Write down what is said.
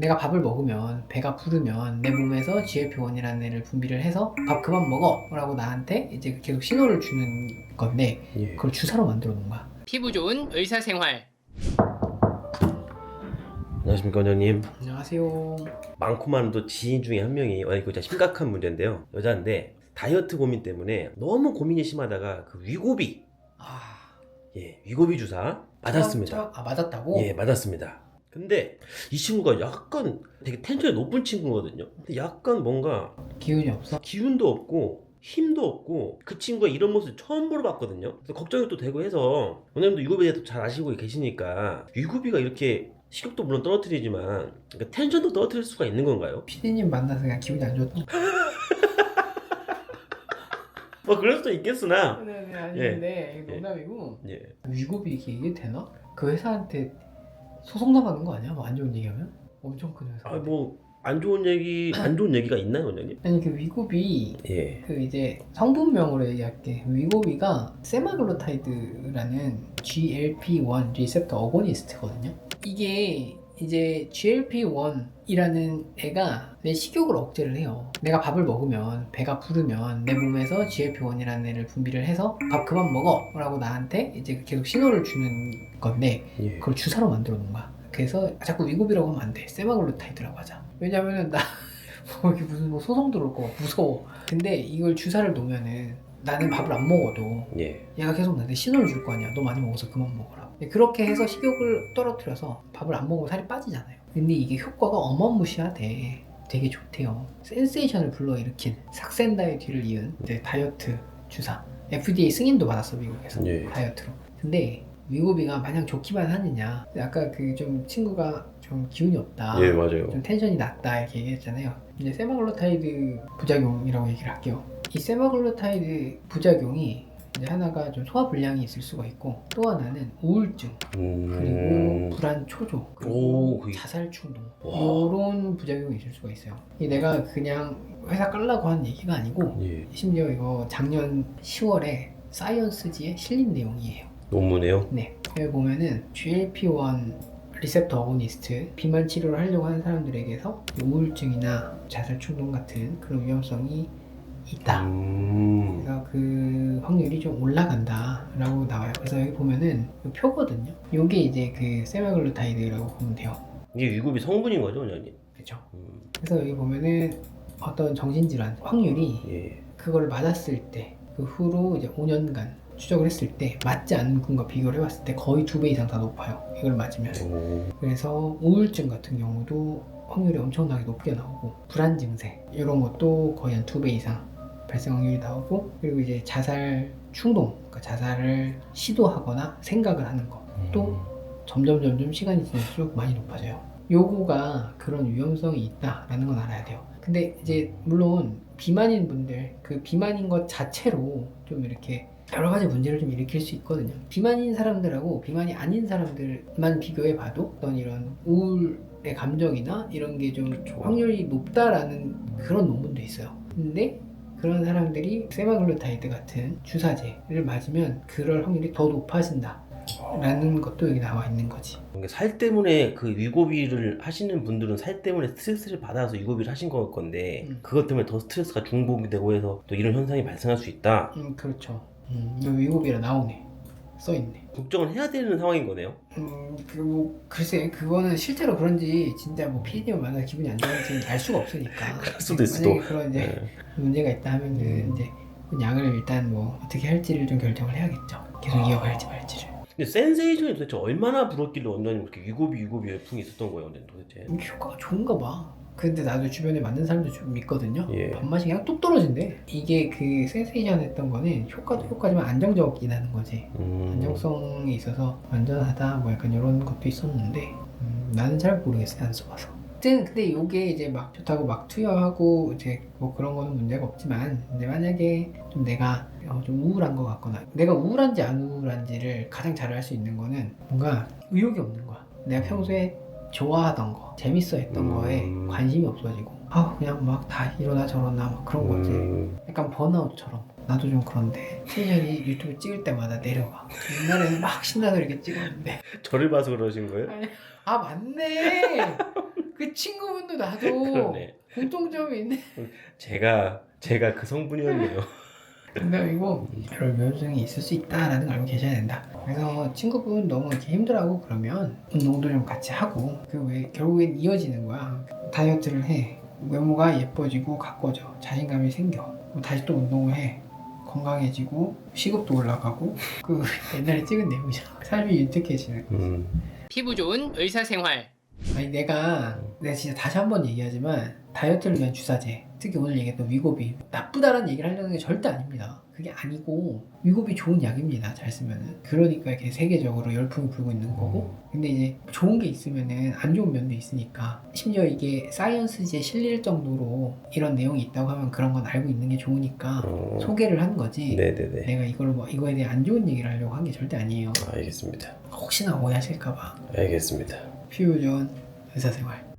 내가 밥을 먹으면 배가 부르면 내 몸에서 GLP-1이라는 애를 분비를 해서 밥 그만 먹어 라고 나한테 이제 계속 신호를 주는 건데 예. 그걸 주사로 만들어 놓은 거야 피부 좋은 의사 생활 안녕하십니까 원장님. 안녕하세요 많고 많은 지인 중에 한 명이 와 이거 진짜 심각한 문제인데요. 여자인데 다이어트 고민 때문에 너무 고민이 심하다가 그 위고비 아 예 위고비 주사 맞았습니다. 저- 아 맞았다고? 예 맞았습니다. 근데 이 친구가 약간 되게 텐션이 높은 친구거든요. 근데 약간 뭔가 기운이 없어? 기운도 없고 힘도 없고 그 친구가 이런 모습 처음 보러 봤거든요. 그래서 걱정이 또 되고 해서 원장님도 위고비에 대해서 잘 아시고 계시니까 위고비가 이렇게 식욕도 물론 떨어뜨리지만 그러니까 텐션도 떨어뜨릴 수가 있는 건가요? 피디님 만나서 그냥 기분이 안 좋다 뭐 그럴 수도 있겠으나 네네 아닌데 이게 농담이고 예. 위고비 이게 이게 되나? 그 회사한테 소송 나가는 거 아니야? 뭐 안 좋은 얘기하면? 엄청 큰 회사 아뭐 안 좋은 얘기 안 좋은 얘기가 있나요 원장님? 아니 그 위고비 예. 그 이제 성분명으로 얘기할게 위고비가 세마글로타이드라는 GLP-1 리셉터 어고니스트거든요 이게 이제 GLP-1이라는 애가 내 식욕을 억제를 해요 내가 밥을 먹으면 배가 부르면 내 몸에서 GLP-1이라는 애를 분비를 해서 밥 그만 먹어 라고 나한테 이제 계속 신호를 주는 건데 예. 그걸 주사로 만들어 놓은 거야. 그래서 자꾸 위고비라고 하면 안 돼. 세마글루타이드라고 하자. 왜냐면은 나 뭐 이게 무슨 뭐 소송 들어올 거 무서워. 근데 이걸 주사를 놓으면은 나는 밥을 안 먹어도 예. 얘가 계속 나한테 신호를 줄 거 아니야. 너 많이 먹어서 그만 먹어라. 근데 그렇게 해서 식욕을 떨어뜨려서 밥을 안 먹으면 살이 빠지잖아요. 근데 이게 효과가 어마무시하대. 되게 좋대요. 센세이션을 불러일으킨 삭센다의 뒤를 이은 이제 다이어트 주사. FDA 승인도 받았어 미국에서 예. 다이어트로. 근데 위고비가 마냥 좋기만 하느냐. 아까 그 좀 친구가 좀 기운이 없다. 예 맞아요. 좀 텐션이 낮다 이렇게 얘기했잖아요. 이제 세마글로타이드 부작용이라고 얘기를 할게요. 이 세마글로타이드 부작용이 이제 하나가 좀 소화 불량이 있을 수가 있고 또 하나는 우울증 그리고 음. 불안 초조 오, 그리고 그게- 자살 충동 와. 이런 부작용이 있을 수가 있어요. 이 내가 그냥 회사 깔라고 한 얘기가 아니고 예. 심지어 이거 작년 10월에 사이언스지에 실린 내용이에요. 논문이에요. 네. 여기 보면은 GLP-1 리셉터 어고니스트 비만 치료를 하려고 하는 사람들에게서 우울증이나 자살 충동 같은 그런 위험성이 있다. 음. 그래서 그 확률이 좀 올라간다라고 나와요. 그래서 여기 보면은 이 표거든요. 요게 이제 그 세마글루타이드라고 보면 돼요. 이게 위고비 성분인 거죠 원장님? 그렇죠. 음. 그래서 여기 보면은 어떤 정신질환 확률이 예. 그걸 맞았을 때 그 후로 이제 5년간 추적을 했을 때 맞지 않는 분과 비교를 해봤을 때 거의 두 배 이상 다 높아요. 이걸 맞으면. 오. 그래서 우울증 같은 경우도 확률이 엄청나게 높게 나오고 불안 증세 이런 것도 거의 한 두 배 이상 발생 확률이 나오고 그리고 이제 자살 충동 그러니까 자살을 시도하거나 생각을 하는 거또 점점 점점 시간이 지날수록 많이 높아져요. 요거가 그런 위험성이 있다라는 건 알아야 돼요. 근데 이제 물론 비만인 분들 그 비만인 것 자체로 좀 이렇게 여러 가지 문제를 좀 일으킬 수 있거든요. 비만인 사람들하고 비만이 아닌 사람들만 비교해 봐도 어떤 이런 우울의 감정이나 이런 게 좀 확률이 높다라는 그런 논문도 있어요. 근데 그런 사람들이 세마글루타이드 같은 주사제를 맞으면 그럴 확률이 더 높아진다. 라는 것도 여기 나와 있는 거지. 살 때문에 그 위고비를 하시는 분들은 살 때문에 스트레스를 받아서 위고비를 하신 걸 건데 음. 그것 때문에 더 스트레스가 중복이 되고 해서 또 이런 현상이 발생할 수 있다. 음, 그렇죠. 음, 위고비라 나오네. 써 있네. 걱정을 해야 되는 상황인 거네요. 음, 그, 뭐, 글쎄, 그거는 실제로 그런지 진짜 뭐 PD님 만나 기분이 안 좋은지 알 수가 없으니까. 그럴 수도 있어, 만약에 그런 이제 네. 문제가 있다 하면은 음. 이제 그 약을 일단 뭐 어떻게 할지를 좀 결정을 해야겠죠. 계속 아. 이어갈지 말지를. 근데 센세이션이 도대체 얼마나 불었길래 원장님 그렇게 위고비 위고비 열풍이 있었던 거예요, 원장님 도대체? 이 효과가 좋은가 봐. 근데 나도 주변에 맞는 사람들 좀 있거든요. 예. 밥맛이 그냥 뚝 떨어진대. 이게 그 센세이션 했던 거는 효과도 효과지만 안정적이긴 하는 거지. 음. 안정성이 있어서 안전하다 뭐 약간 이런 것도 있었는데 음, 나는 잘 모르겠어요 안 써봐서 아무튼 근데 이게 이제 막 좋다고 막 투여하고 이제 뭐 그런 거는 문제가 없지만 근데 만약에 좀 내가 어, 좀 우울한 것 같거나 내가 우울한지 안 우울한지를 가장 잘 알 수 있는 거는 뭔가 의욕이 없는 거야 내가 평소에 좋아하던 거 재밌어 했던 음. 거에 관심이 없어지고 아 그냥 막 다 이러나 저러나 막 그런 거지 음. 약간 번아웃처럼 나도 좀 그런데 텐션이 유튜브 찍을 때마다 내려가 옛날에는 막 신나서 이렇게 찍었는데 저를 봐서 그러신 거예요? 아 맞네 그 친구분도 나도 그러네. 공통점이 있네. 제가 제가 그 성분이었네요. 농담이고 이런 위험성이 있을 수 있다라는 걸 알고 계셔야 된다. 그래서 친구분 너무 이렇게 힘들어하고 그러면 운동도 좀 같이 하고 그 왜 결국엔 이어지는 거야. 다이어트를 해 외모가 예뻐지고 가꿔져 자신감이 생겨 다시 또 운동을 해 건강해지고 시급도 올라가고 그 옛날에 찍은 내용이잖아. 삶이 윤택해지는. 음. 피부 좋은 의사생활. 아니 내가 내가 진짜 다시 한 번 얘기하지만 다이어트를 위한 주사제 특히 오늘 얘기했던 위고비 나쁘다라는 얘기를 하려는 게 절대 아닙니다 그게 아니고 위고비 좋은 약입니다 잘 쓰면은 그러니까 이렇게 세계적으로 열풍이 불고 있는 거고 근데 이제 좋은 게 있으면은 안 좋은 면도 있으니까 심지어 이게 사이언스지에 실릴 정도로 이런 내용이 있다고 하면 그런 건 알고 있는 게 좋으니까 어. 소개를 한 거지 네네네. 내가 이걸 뭐 이거에 대해 안 좋은 얘기를 하려고 한 게 절대 아니에요 알겠습니다. 혹시나 오해하실까봐 알겠습니다. 좋은 의사생활